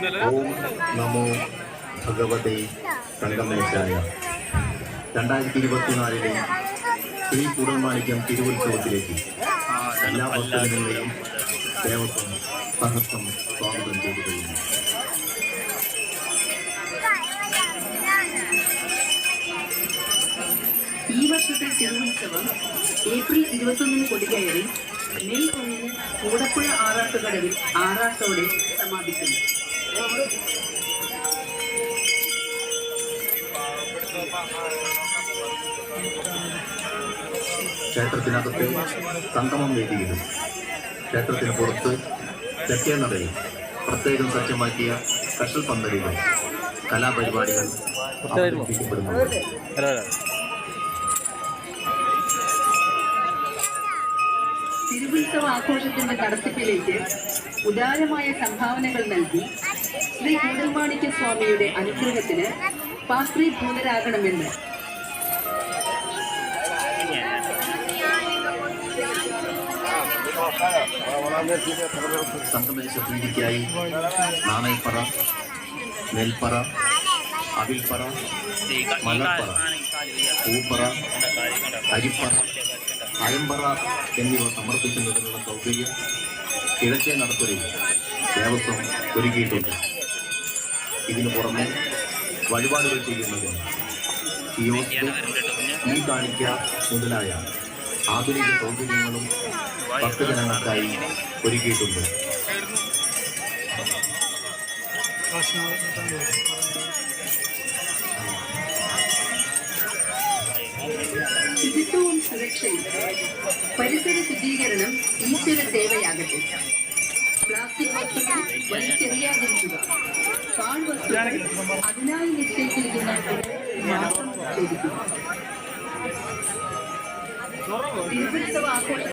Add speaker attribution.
Speaker 1: ഓം നമോ ഭഗവതേ സംഗമേശായ രണ്ടായിരത്തി ഇരുപത്തിനാലിലെ ശ്രീ കുടൽമാണിക്യം തിരുവുത്സവത്തിലേക്ക് എല്ലാ ഭക്തജനങ്ങളെയും ദേവസ്വം സഹസ്രം സ്വാഗതം ചെയ്തു കഴിഞ്ഞു
Speaker 2: ഈ വർഷത്തെ തിരുവുത്സവം ഏപ്രിൽ ഇരുപത്തൊന്നിന് കൊടികയറി മെയ് ഒന്നിന് കൂടപ്പുഴ ആറാട്ടുകടവിൽ ആറാട്ടോടെ സമാപിക്കുന്നു.
Speaker 1: ക്ഷേത്രത്തിനകത്ത് സംഗമം വേദിയിലും ക്ഷേത്രത്തിന് പുറത്ത് തെക്കേ നടയിൽ പ്രത്യേകം സജ്ജമാക്കിയ കഷൽ പന്തലിലും കലാപരിപാടികൾ
Speaker 2: തിരുവുത്സവ ആഘോഷത്തിന്റെ നടത്തിപ്പിലേക്ക് ഉദാരമായ സംഭാവനകൾ നൽകി ശ്രീ കൂടൽമാണിക്യ സ്വാമിയുടെ അനുഗ്രഹത്തിന് പാത്രീഭൂതരാകണമെന്ന്
Speaker 1: സംഗമേശ പ്രീതിക്കായി നാണയപ്പറ നെൽപ്പറ അവിൽപ്പറ മലപ്പറ പൂപ്പറ അരിപ്പറ അയമ്പറ എന്നിവ സമർപ്പിക്കുന്നതിനുള്ള സൗകര്യം കിഴക്കേ നടത്തുകയും ദേവസ്വം ഒരുക്കിയിട്ടുണ്ട്. ഇതിനു പുറമെ വഴിപാടുകൾ ചെയ്യുന്നത് ഈ കാണിക്ക മുതലായ ആധുനിക സൗകര്യങ്ങളും ഭക്തജനങ്ങൾക്കായി ഒരുക്കിയിട്ടുണ്ട്.
Speaker 2: ശുചിത്വവും സുരക്ഷയും പരിസര ശുചീകരണം ഈശ്വര സേവയാകട്ടെ. പ്ലാസ്റ്റിക് വസ്തുക്കൾ വലിച്ചെറിയാതിരിക്കുക പാഴ്വസ്തുക്കൾ അതിനായി നിശ്ചയിച്ചിരിക്കുന്ന മാത്രം നിക്ഷേപിക്കുക തിരുവുത്സവ ആഘോഷ